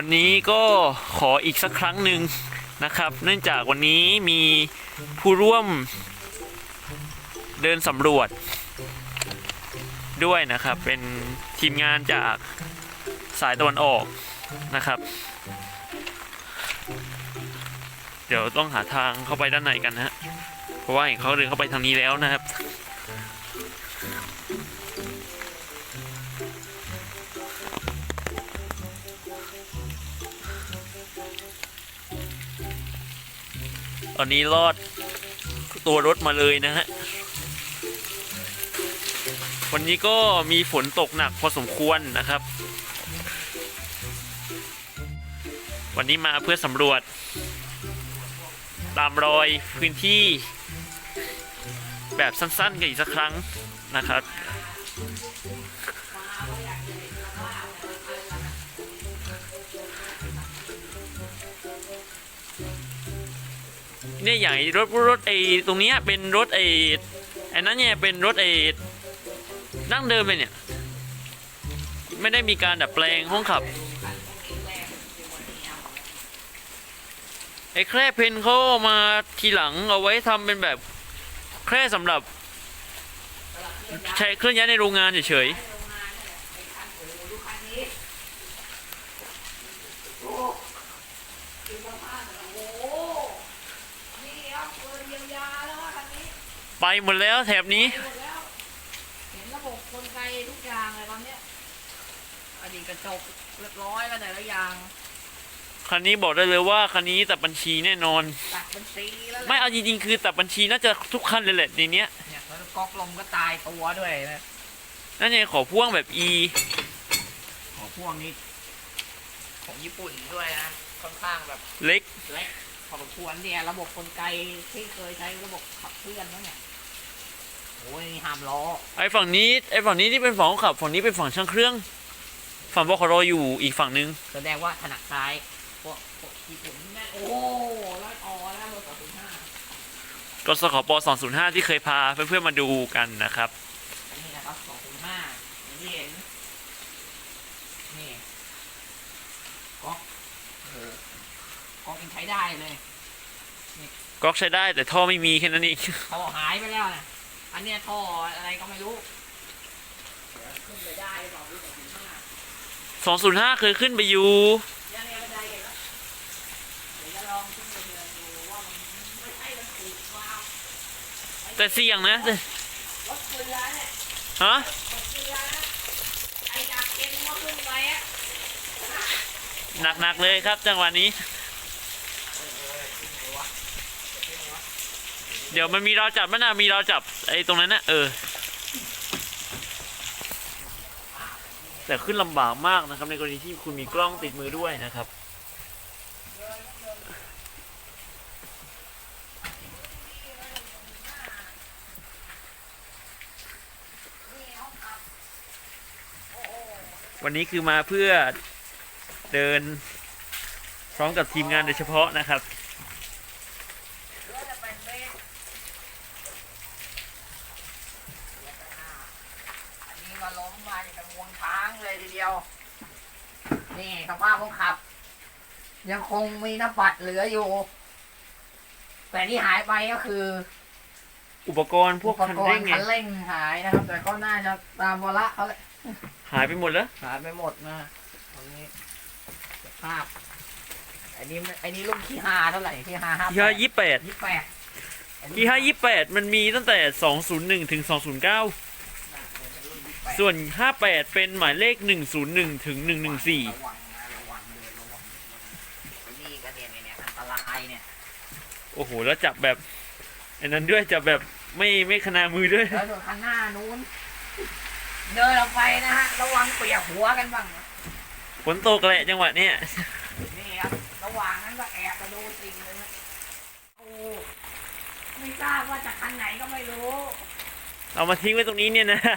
วันนี้ก็ขออีกสักครั้งหนึ่งนะครับ เนื่องจากวันนี้มีผู้ร่วมเดินสำรวจด้วยนะครับ เป็นทีมงานจากสายตะวันออกนะครับ เดี๋ยวต้องหาทางเข้าไปด้านในกันนะฮะเพราะว่าเห็นเขาเดินเข้าไปทางนี้แล้วนะครับ ตอนนี้รอดตัวรถมาเลยนะฮะ วันนี้ก็มีฝนตกหนักพอสมควรนะครับ วันนี้มาเพื่อสำรวจ ตามรอยพื้นที่ แบบสั้นๆกันอีกสักครั้งนะครับ เนี่ยอย่างรถรถไอ้ตรงเนี้ยเป็นรถไอ้ไอ้นั้นเนี่ยเป็นรถไอ้นั่งเดิมเลยเนี่ย ไม่ได้มีการดัดแปลงห้องขับไอ้แคร่เพนเขาเอามาทีหลังเอาไว้ทำเป็นแบบแคร่สำหรับ ใช้เคลื่อนย้ายในโรงงานเฉยนี่ครับเปิดเยียวยาแล้วคันนี้ ๆ ไปหมดแล้วแถบนี้ หมดแล้ว เห็นระบบกลไกทุกอย่างเลยตอนเนี้ยอดีตกระจกเรียบร้อยแล้วแต่ละอย่างคันนี้บอกได้เลยว่าคันนี้ตัดบัญชีแน่นอน ตัดเป็นสีแล้วแหละไม่เอาจริงๆคือตัดบัญชีน่าจะทุกคันเลยแหละในเนี้ยเนี่ยแล้วก๊อกลมก็ตายตัวด้วยนะนั่นไงขอพ่วงแบบ E ของพวกนี้ของญี่ปุ่นด้วยนะ ค่อนข้างแบบเล็ก เล็กพอสมควรเนี่ยระบบกลไกที่เคยใช้ระบบขับเคลื่อนแล้วเนี่ยโอ้ยนี่ห้ามล้อไอ้ฝั่งนี้ไอ้ฝั่งนี้ที่เป็นฝั่งคนขับ ฝั่งนี้เป็นฝั่งช่างเครื่อง ฝั่งบครอยู่อีกฝั่งนึงแสดงว่าถนัดซ้ายพวกพวกญี่ปุ่นแม่โอ้แล้วออแล้วรถสองศูนย์ห้ารถสขป205 ที่เคยพาเพื่อนๆมาดูกันนะครับอันนี้นะครับสองศูนย์ห้าอย่างที่เห็นนี่ก๊อกโอ้โหก๊อกยังใช้ได้เลยก๊อกใช้ได้แต่ท่อไม่มีแค่นั้นเองท่อหายไปแล้วนะ อันเนี้ยท่ออะไรก็ไม่รู้เดี๋ยวขึ้นไปได้หรือเปล่ารู้สองศูนย์ห้า205เคยขึ้นไปอยู่ ยังไงบันไดเห็นแล้วเดี๋ยวจะลองขึ้นไปเดินดูว่ามันไม่ใช่มันถูกว้าวแต่เสี่ยงนะแต่รถเรือเนี่ยฮะ รถเรือนะไอ้จากเก็นมาขึ้นไปอะ หนักๆเลยครับจังหวะนี้ เดี๋ยวมันมีราวจับมันนะมีราวจับไอ้ตรงนั้นนะเออ แต่ขึ้นลำบากมากนะครับ ในกรณีที่คุณมีกล้องติดมือด้วยนะครับวันนี้คือมาเพื่อเดินพร้อมกับทีมงานโดยเฉพาะนะครับ เรือจะเป็นเบรกอันนี้มาล้มมาจากงวงช้างเลยทีเดียว นี่สภาพคนขับ ยังคงมีน้ำปัดเหลืออยู่ แต่ที่หายไปก็คืออุปกรณ์พวกคันอุปเร่งณ์ไงคันเร่งหายนะครับ แต่ก็น่าจะตามวาระเขาแหละหายไปหมดแล้วหายไปหมดนะตรงนี้สภาพอันนี้ไม่อันนี้รุ่นที่ห้าเท่าไหร่ที่ห้าห้าที่ห้ายี่แปดยี่แปดที่ห้ายี่แปดมันมีตั้งแต่สองศูนย์หนึ่งถึงสองศูนย์เก้าส่วนห้าแปดเป็นหมายเลขหนึ่งศูนย์หนึ่งถึงหนึ่งหนึ่งสี่ ระวังนะระวังเลยระวังไอ้นี่ก็เนี่ยเนี่ยอันตรายเนี่ย โอ้โห แล้วจับแบบอันนั้นด้วยจับแบบไม่ไม่ขนามือด้วย แล้วส่วนข้างหน้านู้น เดินออกไปนะฮะ ระวังเปียกหัวกันบ้างนะฝนตกแหละจังหวะเนี้ยนี่ครับ ระหว่างนั้นก็แอบมาดูสิ่งเลยนะโอ้ไม่ทราบว่าจากคันไหนก็ไม่รู้เอามาทิ้งไว้ตรงนี้เนี่ยนะ นะ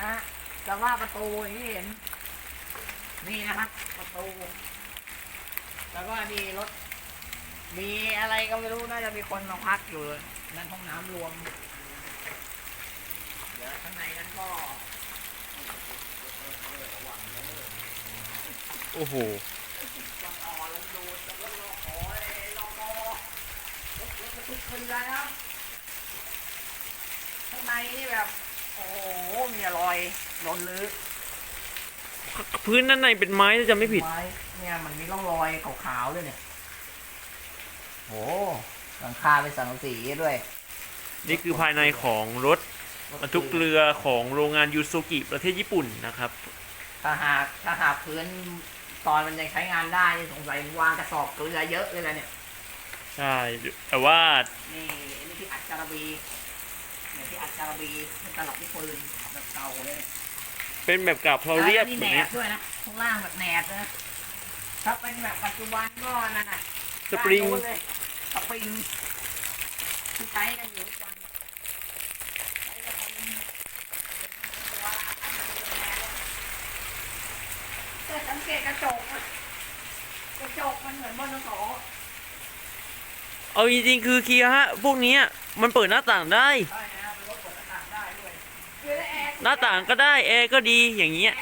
ฮะแต่ว่าประตูอย่างที่เห็น นี่นะครับ ประตู แล้วก็มีรถ มีอะไรก็ไม่รู้ น่าจะมีคนมาพักอยู่นั่นห้องน้ำรวม เดี๋ยวข้างในนั้นก็โอ้โหก่อนอ่อนลงดูแล้วก็รอขอรอรอรถรถบรรทุกเรือนะครับข้างในนี่แบบ โอ้โห มีรอยโดนลื้อพื้นด้านในเป็นไม้ถ้าจะไม่ผิด ไม้เนี่ยมันมีร่องรอยขาวๆด้วยเนี่ย โอ้หลังคาเป็นสังกะสีด้วย นี่คือภายในของรถบรรทุกเรือของโรงงานยูซูกิประเทศญี่ปุ่นนะครับ ถ้าหากถ้าหากพื้นตอนมันยังใช้งานได้นี่สงสัยวางกระสอบเกลือเยอะเลยนะเนี่ย ใช่ แต่ว่า นี่นี่ที่อัดจาระบีเนี่ยที่อัดจาระบีเป็นตลับที่ปืนแบบเก่าเลยเนี่ยเป็นแบบกับเพลาเรียบนี่แบแหนบเนี้บยด้วยนะข้างล่างแบบแหนบนะถ้าเป็นแบบปัจจุบันก็นั่นน่ะ สปริงด้านโน้นเลยสปริงที่ใช้กันอยู่ทุกวันใช้กันเป็นตัวอันเดียวแล้วแต่สังเกตกระจกอะกระจกมันเหมือนบนสอเอาจริงๆคือเคียร์ฮะ พวกเนี้ยมันเปิดหน้าต่างได้ ใช่นะครับเป็นรถเปิดหน้าต่างได้ด้วยคือถ้าแอร์หน้าต่างก็ได้แอร์ก็ดีอย่างเงี้ยแอร์เสียเนี่ย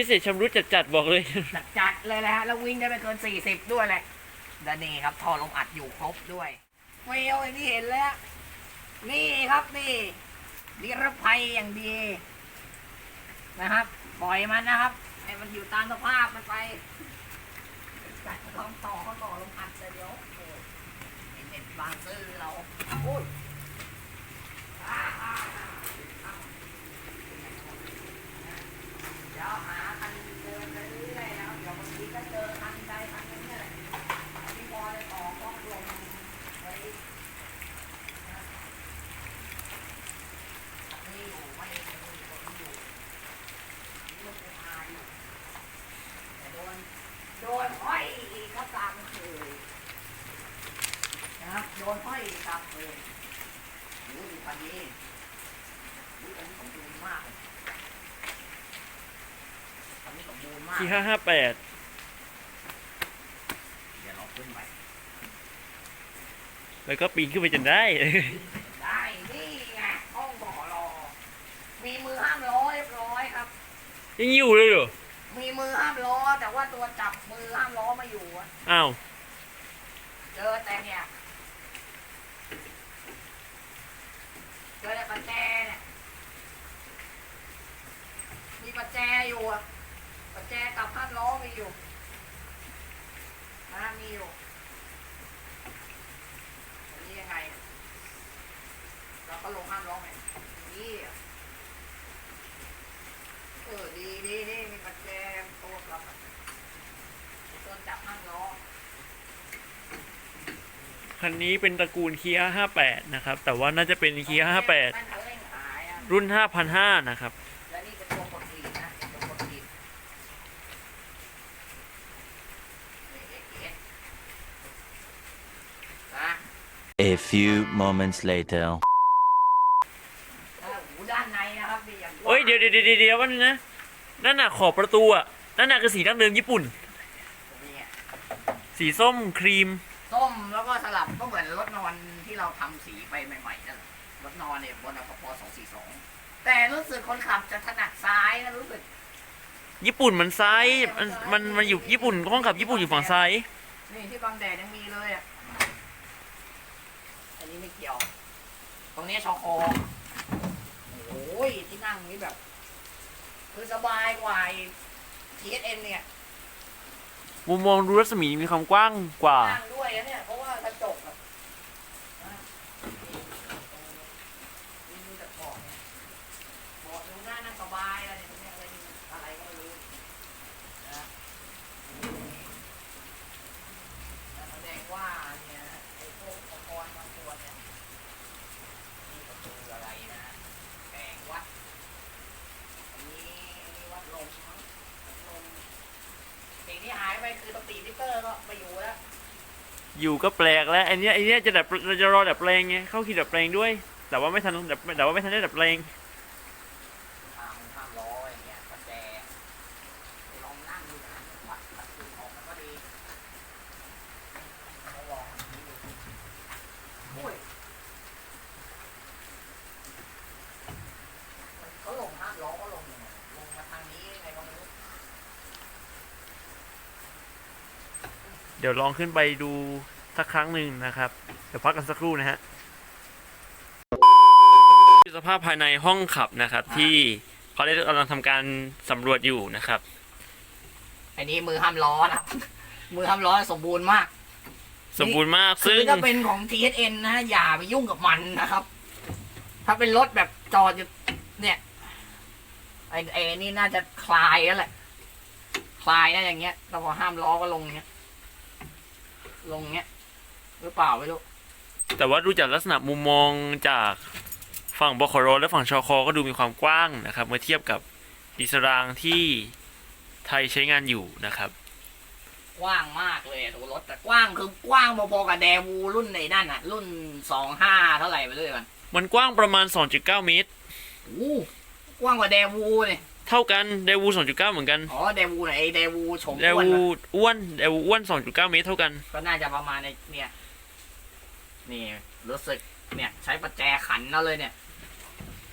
พิเศษชำรุดจัดๆบอกเลย จัดจัดเลยแหละฮะแล้ววิ่งได้ไม่เกินสี่สิบด้วยแหละและนี่ครับท่อลมอัดอยู่ครบด้วยเวลอย่างที่เห็นแล้ว นี่ครับนี่นิรภัยอย่างดี นะครับ ปล่อยมันนะครับให้มันอยู่ตามสภาพมันไปจัดลองต่อเขาต่อลมอัดเลยเดี๋ยวโอ้ยเน็ตบางซื่อเราโอ้ย โดนโดนห้อยอีกก็ตามเคยนะครับโดนห้อยอีกตามเคยดูดูคันนี้ดูคันนี้สมบูรณ์มากเลยคันนี้ส มบูรณ์มากที่ห้าห้าแปดเดี๋ยวเราขึ้นไปแล้วก็ปีนขึ้นไปจนได้ ได้นี่ไงห้องบ่อรอ มีมือห้ามล้อเรียบร้อยครับ ยังอยู่เลยเหรอมีมือห้ามล้อแต่ว่าตัวจับมือห้ามล้อไมาอยู่อะอ้าวเจอแต่เนี่ยเจอแต่ปัจแจเนี่ยมีปัจแจอยู่อะปั จแจกับข้างล้อมีอยู่นะมีอยู่อันนี้ยังไง เราก็ลงห้ามล้อไหมนี่อะเออดีดีดีมีปัจแจตัวกลับอะตัวจับห้ามล้อคันนี้เป็นตระกูลเคียห้าแปดนะครับ แต่ว่าน่าจะเป็นเคียห้าแปดมันเร่งหายอะรุ่นห้าพันห้านะครับ และนี่เป็นตัวกดลีดนะตัวกดลีดนี่ AKS นะ A few moments later. แล้วหูด้านในนะครับมีอย่างเอ้ยเดี๋ยวเดี๋ยวเดี๋ยวเดี๋ยววันนึงนะนั่นน่ะขอบประตูอะนั่นน่ะคือสีดั้งเดิมญี่ปุ่น นี่ไงสีส้มครีมส้มแล้วก็สลับก็เหมือนรถนอนที่เราทำสีไปใหม่ๆนั่นแหละรถนอนเนี่ยบนอปสองสี่สองแต่รู้สึกคนขับจะถนัดซ้ายนะรู้สึกญี่ปุ่นมันซ้ายมันมันมันอยู่ญี่ปุ่นห้องขับญี่ปุ่นอยู่ฝั่งซ้าย นี่ที่บางแดดยังมีเลยอะอั นนี้ไม่เกี่ยว ตรงนี้ชอคอโอ้ยที่นั่งนี้แบบ คือสบายกว่า TSN เนี่ย มุมมองดูรัศมีมีความกว้างกว่า นั่งด้วยอะเนี่ย เพราะว่ากระจกอะนะนี่ดูจากเบาะเนี่ยเบาะดูหน้านั่งสบายอะเนี่ยเนี่ยอะไรนี่อะไรก็ไม่รู้นะนะแสดงว่าเนี่ยไอ้พวกอุปกรณ์บางตัวเนี่ยนี่ประตูอะไรนะแผงวัดอันนี้อันนี้วัดลมมั้งวัดลมเก สิ่งที่หายไปคือสปีดมิเตอร์ ก็ไปอยู่แล้วอยู่ก็แปลกแล้วไอเนี้ยไอเนี้ยจะดับเราจะรอดับแปลงไงเข้าคิดดับแปลงด้วย แต่ว่าไม่ทันดับแต่ว่าไม่ทันได้ดับแปลง ห้ามห้ามล้ออย่างเงี้ยประแจลองนั่งดูนะวัดขัดคืนออกมันก็ดีต้องลองอันนี้ดูอุ้ยเขาลงห้ามล้อก็ลงยังไงลงมาทางนี้ยังไงก็ไม่รู้ เดี๋ยวลองขึ้นไปดูสักครั้งหนึ่งนะครับ เดี๋ยวพักกันสักครู่นะฮะสภาพภายในห้องขับนะครับ ที่เขาได้กำลังทำการสำรวจอยู่นะครับ อันนี้มือห้ามล้อนะมือห้ามล้อสมบูรณ์มากสมบูรณ์มากคืซึ่องถ้าเป็นของ TSN นะอย่าไปยุ่งกับมันนะครับ ถ้าเป็นรถแบบจอดอยู่เนี่ยไอ้ไอ้นี่น่าจะคลายแล้วแหละ คลายนะอย่างเงี้ยแต่พอห้ามล้อก็ลงเงี้ย ลงเงี้ยหรือเปล่าไม่รู้แต่ว่าดูจากลักษณะมุมมองจากฝั่งบครและฝั่งชคก็ดูมีความกว้างนะครับ เมื่อเทียบกับอิสรางที่ไทยใช้งานอยู่นะครับ กว้างมากเลยอะตัวรถแต่กว้างคือกว้างพอๆกับแดวูรุ่นในนั่นอะรุ่นสองห้าเท่าไหร่ไปเรื่อยมันมันกว้างประมาณ 2.9 เมตรโอ้กว้างกว่าแดวูเลย เท่ากันเดวู2.9เหมือนกันอ๋อแดวูไหนไอ้แดวูโฉมเดอ้วนวูอะอ้วนเดวูอ้วน2.9เมตรเท่ากันก็น่าจะประมาณในเนี่ย นี่รู้สึกเนี่ยใช้ประแจขันเอาเลยเนี่ย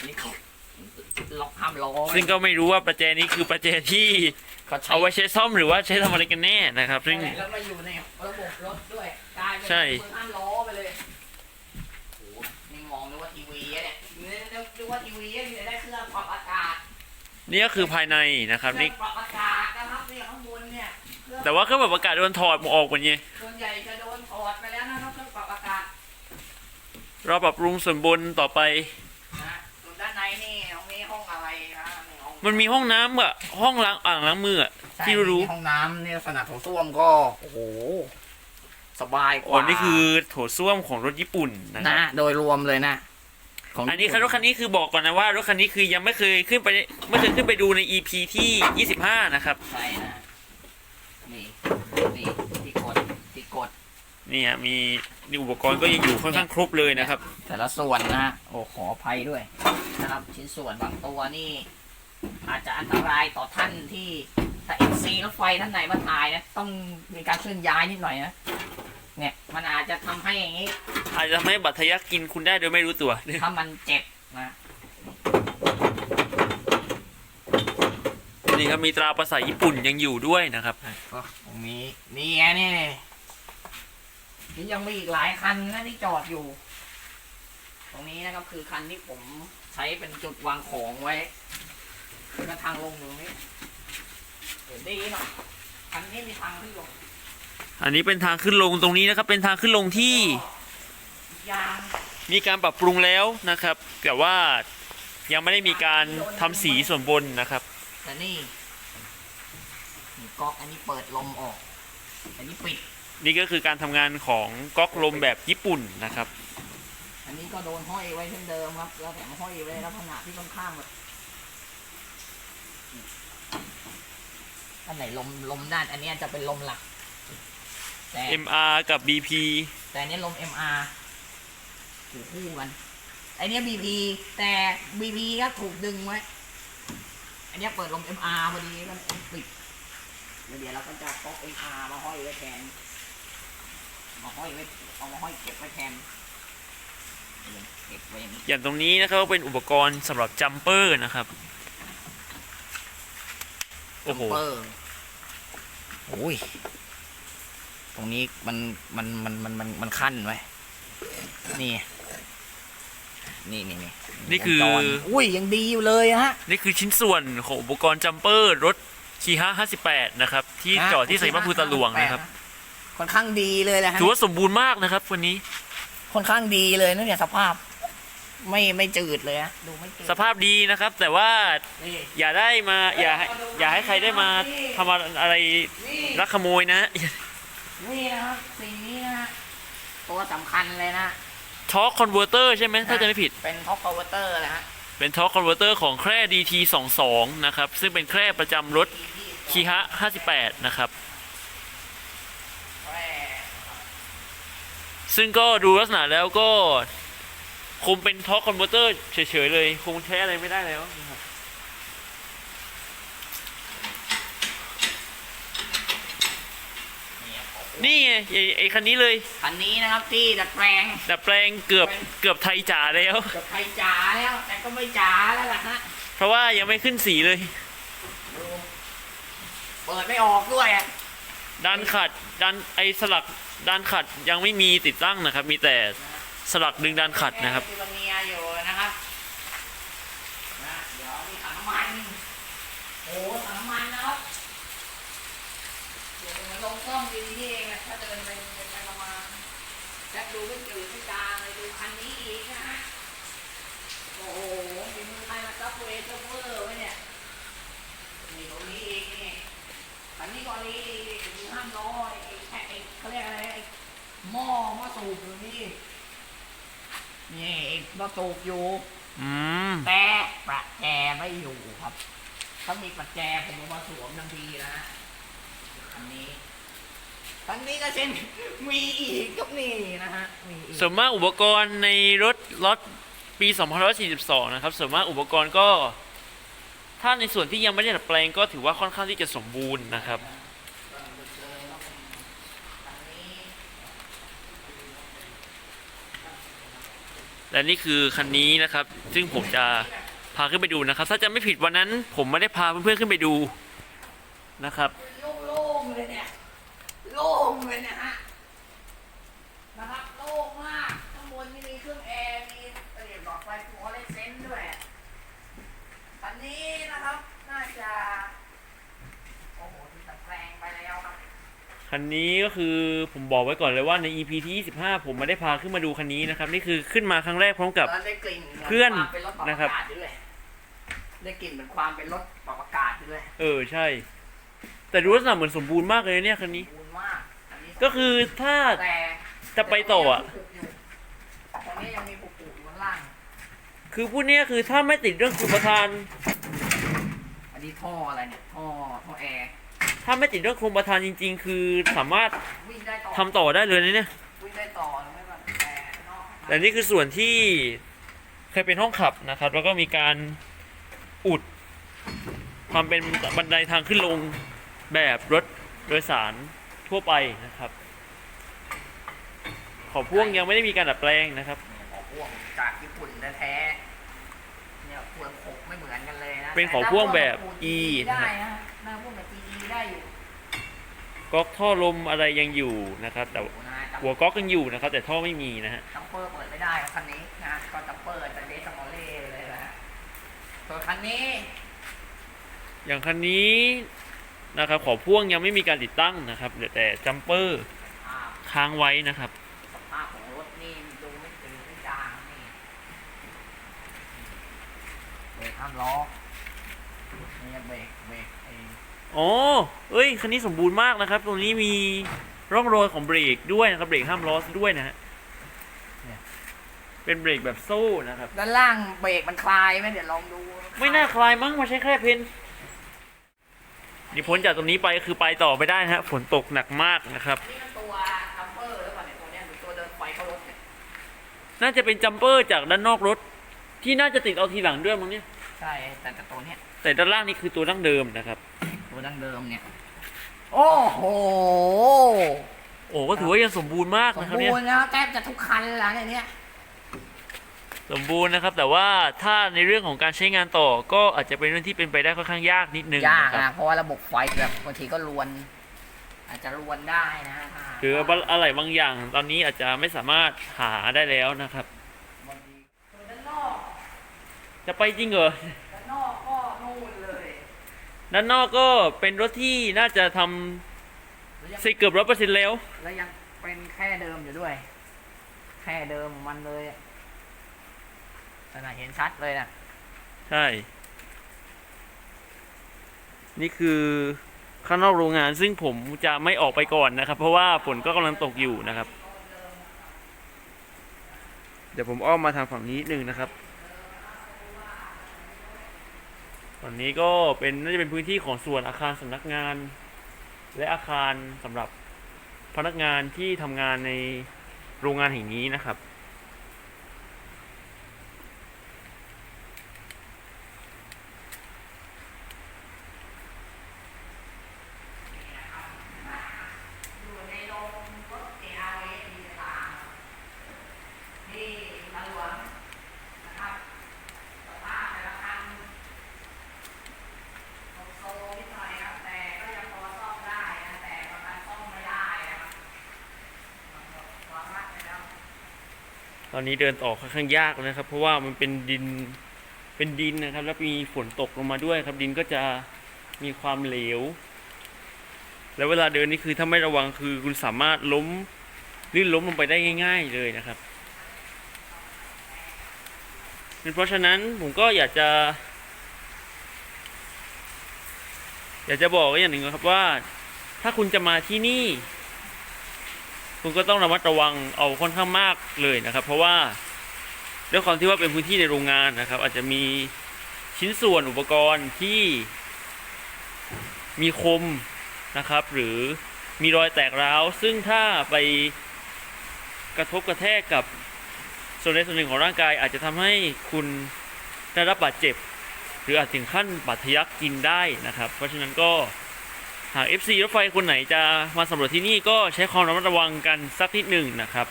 นี่เขาล็อกห้ามล้อซึ่งก็ไม่รู้ว่าประแจนี้คือประแจที่เขาใช้เอาไว้ใช้ซ่อมหรือว่าใช้ทำอะไรกันแน่นะครับ ซึ่ง แล้วมาอยู่ในระบบรถด้วยกลายเป็นใช่ มือห้ามล้อไปเลยโอ้โหนี่มองนึกว่าทีวีอะเนี่ยนึกว่าทีวีอะเนี่ยได้เครื่องปรับอากาศ นี่ก็คือภายในนะครับเครื่นี่องปรับอากาศนะครับเนี่ยข้างบนเนี่ยเครื่องแต่ว่าเครื่องปรับอากาศโดนถอดออกหมดไงส่วนใหญ่จะโดนถอดไปแล้วนะครับเครื่องปรับอากาศเราปรับปรุงส่วนบนต่อไป นะส่วนด้านในนี่ตรงนี้ห้องอะไรนะนี่ห้องมันมีห้องน้ำอะห้องล้างอ่างล้างมืออะใช่ที่รู้ห้องน้ำเนี่ยขนาดของส้วมก็โอ้โหสบายกอ๋อว่านี่คือโถส้วมของรถญี่ปุ่นนะคนะรับโดยรวมเลยนะ ของอันนี้คันรถคันนี้คือบอกก่อนนะว่ารถคันนี้คือยังไม่เคยขึ้นไปไม่เคยขึ้นไปดูใน EP ที่ 25 นะครับ ใช่นะนี่นี่ที่กดที่กดนี่ฮะมีนี่อุปกรณ์ก็ยังอยู่ค่อนข้างครบเลยนะครับ แต่ละส่วนนะโอ้ขออภัยด้วยนะครับ ชิ้นส่วนบางตัวนี่ อาจจะอันตรายต่อท่านที่ถ้าเอ็นซีรถไฟท่านไหนมาถ่ายนะ ต้องมีการเคลื่อนย้ายนิดหน่อยนะ เนี่ย มันอาจจะทำให้อย่างนี้อาจจะทำให้บัตรทะยักกินคุณได้โดยไม่รู้ตัว ถ้ามันเจ็บนะนี่ครับมีตราภาษาญี่ปุ่นยังอยู่ด้วยนะครับ ก็ตรงนี้นี่ไงนี่นี่ยังมีอีกหลายคันนะที่จอดอยู่ ตรงนี้นะครับคือคันที่ผมใช้เป็นจุดวางของไว้แล้วก็ทางลงตรงนี้เดี๋ยวดีหน่อยคันนี้มีทางที่ลง อันนี้เป็นทางขึ้นลงตรงนี้นะครับ เป็นทางขึ้นลงที่ยางมีการปรับปรุงแล้วนะครับ แต่ว่ายังไม่ได้มีการทำสีส่วนบนนะครับ แต่นี่นี่ก๊อกอันนี้เปิดลมออก อันนี้ปิด นี่ก็คือการทำงานของก๊อกลมแบบญี่ปุ่นนะครับ อันนี้ก็โดนห้อยไว้เช่นเดิมครับ แล้วแถมห้อยไว้ในลักษณะที่ค่อนข้างแบบอันไหนลมลมด้าน อันเนี้ยจะเป็นลมหลัก แต่ MR กับ BP แต่อันเนี้ยลม MR อยู่คู่กันไอเนี้ย BP แต่ BP ก็ถูกดึงไว้อันเนี้ยเปิดลม MR พอดีมันปิดแล้วเดี๋ยวเราก็จะป๊อก MR มาห้อยไว้แทนมาห้อยไว้เอามาห้อยเก็บไว้แทนเก็บไว้อย่างนี้อย่างตรงนี้นะครับก็เป็นอุปกรณ์สำหรับจัมเปอร์นะครับ โอ้โห เปอร์โอ้ย ตรงนี้มันมันมันมันมันมันขั้นไว้นี่ นี่นี่นี่นี่คือ วงจรอุ้ยยังดีอยู่เลยอะฮะ นี่คือชิ้นส่วนของอุปกรณ์จัมเปอร์รถคีฮะ58 นะครับ ที่จอดที่สายพระภูตะหลวงนะครับ ค่อนข้างดีเลยแหละฮะถือว่าสมบูรณ์มากนะครับวันนี้ ค่อนข้างดีเลยนะเนี่ยสภาพ ไม่ไม่จืดเลยฮะดูไม่จืดสภาพดีนะครับ แต่ว่านี่อย่าได้มาอย่าให้อย่าให้ใครได้มาทำอะไรนี่ลักขโมยนะ นี่นะครับสิ่งนี้นะฮะตัวสำคัญเลยนะทอร์คคอนเวอร์เตอร์ใช่ไหมถ้าจะไม่ผิด เป็นท็อปคอเวอร์เตอร์นะฮะเป็นทอร์คคอนเวอร์เตอร์ของแคร่ DT22 นะครับ ซึ่งเป็นแคร่ประจำรถคีฮะ58 นะครับแหม่ซึ่งก็ดูลักษณะแล้วก็คงเป็นท็อกคอนเวอร์เตอร์เฉยๆเลย คงใช้อะไรไม่ได้แล้ว นะครับนี่ไงไอ้ไอ้คันนี้เลย คันนี้นะครับที่ดัดแปลงดัดแปลงเกือบเกือบไทยจ๋าแล้วกับไทยจ๋าแล้ว แต่ก็ไม่จ๋าแล้วล่ะฮะเพราะว่ายังไม่ขึ้นสีเลย ดูเปิดไม่ออกด้วยอะด้านขัดด้านไอ้สลักด้านขัดยังไม่มีติดตั้งนะครับ มีแต่สลักดึงด้านขัดนะครับแม่ที่เมียอยู่นะครับนะเดี๋ยวมีถังน้ำมันโอ้โหถังน้ำมันนะครับเดี๋ยวมันลงกล้องดีๆนี่เองนะถ้าเดินไปเดินไปประมาณจะดูไม่จืดไม่จางเลยดูคันนี้อีกนะฮะโอ้โหมีมือใครมาซับเวทซับเวอร์ไว้เนี่ยนี่ตรงนี้อีกนี่อันนี้ก็นี่มีห้ามล้อไอ้ไอ้ไอ้เขาเรียกอะไรไอ้หม้อหม้อสูบอยู่นี่ นี่ เราสูบอยู่ อืมแต่ประแจไม่อยู่ครับ ถ้ามีประแจผมเอามาสวมทันทีนะฮะอันนี้ทันนี้ก็เช่นมีอีกครับนี่นะฮะมีอีกส่วนมากอุปกรณ์ในรถรถปี2542 นะครับส่วนมากอุปกรณ์ก็ ถ้าในส่วนที่ยังไม่ได้ดัดแปลงก็ถือว่าค่อนข้างที่จะสมบูรณ์นะครับ อันนี้ และนี่คือคันนี้นะครับ ซึ่งผมจะพาขึ้นไปดูนะครับ ถ้าจะไม่ผิดวันนั้น ผมไม่ได้พาเพื่อนๆขึ้นไปดูนะครับโล่งๆเลยเนี่ยโล่งเลยเนะฮะนะครับโล่งมากข้างบนนี่มีเครื่องแอร์มีเรียบหลอดไฟฟลูออเรสเซนต์ด้วยอันนี้นะครับน่าจะโอ้โหถูกดัดแปลง คันนี้ก็คือผมบอกไว้ก่อนเลยว่าใน EP ที่ 25 ผมไม่ได้พาขึ้นมาดูคันนี้นะครับ นี่คือขึ้นมาครั้งแรกพร้อมกับแล้วได้กลิ่นหมืเพื่อนความเป็นรถปรับนะครับ อากาศด้วยได้กลิ่นเหมือนความเป็นรถปรับอากาศด้วยเออใช่ แต่ดูลักษณะเหมือนสมบูรณ์มากเลยเนี่ยคันนี้ บูนมากอันนี้ก็คือถ้าแต่จะไปต่ออะ ตรงนี้ยังมีปุกๆอยู่ข้างล่าง คือพูดเนี้ยคือถ้าไม่ติดเรื่องคุมประทาน อันนี้ท่ออะไรเนี่ยท่อท่อแอร์ ถ้าไม่ติดเรื่องคุมประทานจริง ๆ คือสามารถวิ่งได้ต่อทำต่อได้เลยนะเนี่ย วิ่งได้ต่อไม่ว่าแต่นอกแต่นี่คือส่วนที่เคยเป็นห้องขับนะครับ แล้วก็มีการอุดความเป็นบันไดทางขึ้นลงแบบรถโดยสารทั่วไปนะครับ ขอบพ่วงยังไม่ได้มีการดัดแปลงนะครับ ขอพ่วงจากญี่ปุ่นแท้ๆเนี่ยพ่วงหกไม่เหมือนกันเลยนะเป็นของพ่วงแบบต่ถ้าพ่วง E ได้นะนะหน้าพ่วงแบบ E ได้อยู่ ก๊อกท่อลมอะไรยังอยู่นะครับ แต่โอ้โหนะจัมหัวก๊อกยังอยู่นะครับ แต่ท่อไม่มีนะฮะจัมเปอร์เปิดไม่ได้ครับคันนี้นะก็จัมเปอร์จะเดสมอลเล่เลยนะฮะส่วนคันนี้ อย่างคันนี้นะครับขอพ่วงยังไม่มีการติดตั้งนะครับเหลือแต่จัมเปอร์อ่าค้างไว้นะครับสภาพของรถนี่ดูไม่ตื่นไม่จางนี่เบรกห้ามล้อนี่เบรกเบรกไอ้ อ๋อเอ้ย คันนี้สมบูรณ์มากนะครับ ตรงนี้มีร่องรอยของเบรกด้วยนะครับ เบรกห้ามล้อด้วยนะฮะเป็นเบรกแบบโซ่นะครับ ด้านล่างเบรกมันคลายไหมเดี๋ยวลองดู ไม่น่าคลายมั้งมาใช้แค่เพนนี่พ้นจากตรงนี้ไปคือไปต่อไม่ได้นะฮะฝนตกหนักมากนะครับนี่มันตัวจัมเปอร์หรือเปล่าเนี่ยตัวเนี้ยหรือตัวเดินไฟเข้ารถเนี่ยน่าจะเป็นจัมเปอร์จากด้านนอกรถ ที่น่าจะติดเอาทีหลังด้วยมั้งเนี่ยใช่แต่แต่ตัวเนี้ยแต่ด้านล่างนี่คือตัวดั้งเดิมนะครับ ตัวดั้งเดิมเนี่ย โอ้โห โอ้ก็ถือว่ายังสมบูรณ์มากสมนะครับเนี่ยบูรณ์แล้วแทบจะทุกคันแล้วเนี่ยเนี่ยสมบูรณ์นะครับ แต่ว่าถ้าในเรื่องของการใช้งานต่อก็อาจจะเป็นเรื่องที่เป็นไปได้ค่อนข้างยากนิดนึงยากนะครับนะเพราะว่าระบบไฟแบบบางทีก็รวน อาจจะรวนได้นะถ้าหรืออะไรบางอย่าง ตอนนี้อาจจะไม่สามารถหาได้แล้วนะครับ บางทีส่วนด้านนอกจะไปจริงเหรอ ด้านนอกก็นู่นเลย ด้านนอกก็เป็นรถที่น่าจะทำแล้วยังเสร็จเกือบร้อยเปอร์เซ็นต์แล้ว แล้วยังเป็นแค่เดิมอยู่ด้วย แค่เดิมของมันเลยอะขนาดเห็นชัดเลยนะใช่ นี่คือข้างนอกโรงงานซึ่งผมจะไม่ออกไปก่อนนะครับ เพราะว่าฝนก็กำลังตกอยู่นะครับ เดี๋ยวผมอ้อมมาทางฝั่งนี้นิดนึงนะครับ ตอนนี้ก็เป็นน่าจะเป็นพื้นที่ของส่วนอาคารสำนักงาน และอาคารสำหรับพนักงานที่ทำงานในโรงงานแห่งนี้นะครับ อยู่ในโรงรถเออาร์เอดีต่างนี่ตะหลวงนะครับสภาพแต่ละคันโซมนิดหน่อยครับ แต่ก็ยังพอซ่อมได้นะแต่บางคันซ่อมไม่ได้นะครับวางรัดไปแล้ว ต อนนี้เดินต่อค่อนข้างยากนะครับ เพราะว่ามันเป็นดินเป็นดินนะครับ แล้วมีฝนตกลงมาด้วยครับ ดินก็จะมีความเหลว แล้วเวลาเดินนี่คือถ้าไม่ระวังคือคุณสามารถล้มลื่นล้มลงไปได้ง่าย ๆ เลยนะครับเพราะฉะนั้นผมก็อยากจะ อยากจะบอกอย่างหนึ่งนะครับว่า ถ้าคุณจะมาที่นี่ คุณก็ต้องระมัดระวังเอาค่อนข้างมากเลยนะครับ เพราะว่าด้วยความที่ว่าเป็นพื้นที่ในโรงงานนะครับ อาจจะมีชิ้นส่วนอุปกรณ์ที่มีคมนะครับ หรือมีรอยแตกร้าว ซึ่งถ้าไปกระทบกระแทกกับส่วนใดส่วนหนึ่งของร่างกาย อาจจะทำให้คุณได้รับบาดเจ็บ หรืออาจถึงขั้นบาดทะยักกินได้นะครับ เพราะฉะนั้นก็ หาก FC รถไฟคนไหนจะมาสำรวจที่นี่ก็ใช้ความระมัดระวังกันสักนิดหนึ่งนะครับ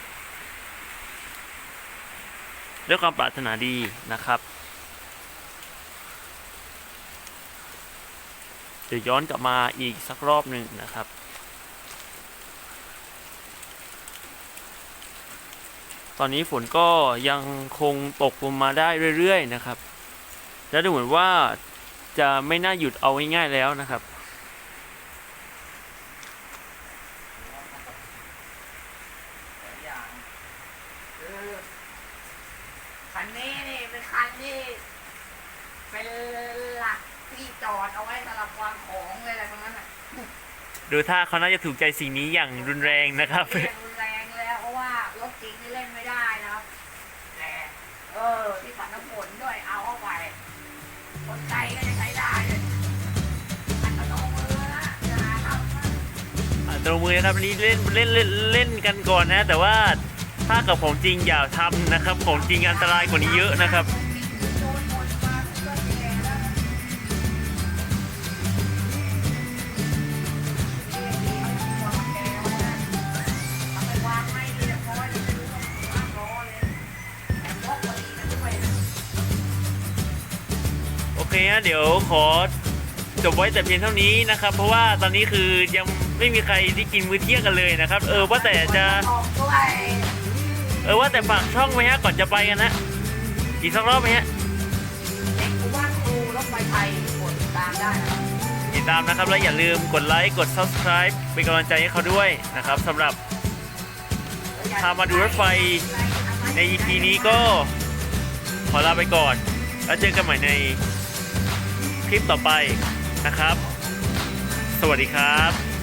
ด้วยความปรารถนาดีนะครับ เดี๋ยวย้อนกลับมาอีกสักรอบหนึ่งนะครับ ตอนนี้ฝนก็ยังคงตกลงมาได้เรื่อยๆนะครับ และดูเหมือนว่าจะไม่น่าหยุดเอาง่ายๆแล้วนะครับ อย่างคือคันนี้นี่เป็นคันที่เป็นหลักที่จอดเอาไว้สำหรับวางของเลยอะไรประมาณนั้น ดูท่าเขาน่าจะถูกใจสิ่งนี้อย่างรุนแรงนะครับเล่นรุนแรงแล้วเพราะว่ารถจริงนี่เล่นไม่ได้นะครับแต่เออที่ปัดน้ำฝนด้วยเอาเข้าไป คนใจก็จะใช้ได้เลยอัตโนมือนะอย่าทำนะอ่าตรงมือนะครับอันนี้เล่นเล่นเล่นเล่นกันก่อนนะ แต่ว่าถ้ากับของจริงอย่าทำนะครับ ของจริงอันตรายกว่านี้เยอะนะครับโโอเคฮะเดี๋ยวขอจบไว้แต่เพียงเท่านี้นะครับ เพราะว่าตอนนี้คือยังไม่มีใครที่กินมื้อเที่ยงกันเลยนะครับ เออว่าแต่จะออกด้วยเออว่าแต่ฝากช่องไหมฮะก่อนจะไปกันนะอีกสักรอบไหมฮะเด็กกูบ้านครูรถไฟไทยกดติดตามได้นะครับติดตามนะครับและอย่าลืมกดไลค์กด subscribe เป็นกำลังใจให้เขาด้วยนะครับสำหรับพามาดูรถไฟใน EP นี้ก็ขอลาไปก่อน แล้วเจอกันใหม่ใน คลิปต่อไปนะครับ สวัสดีครับ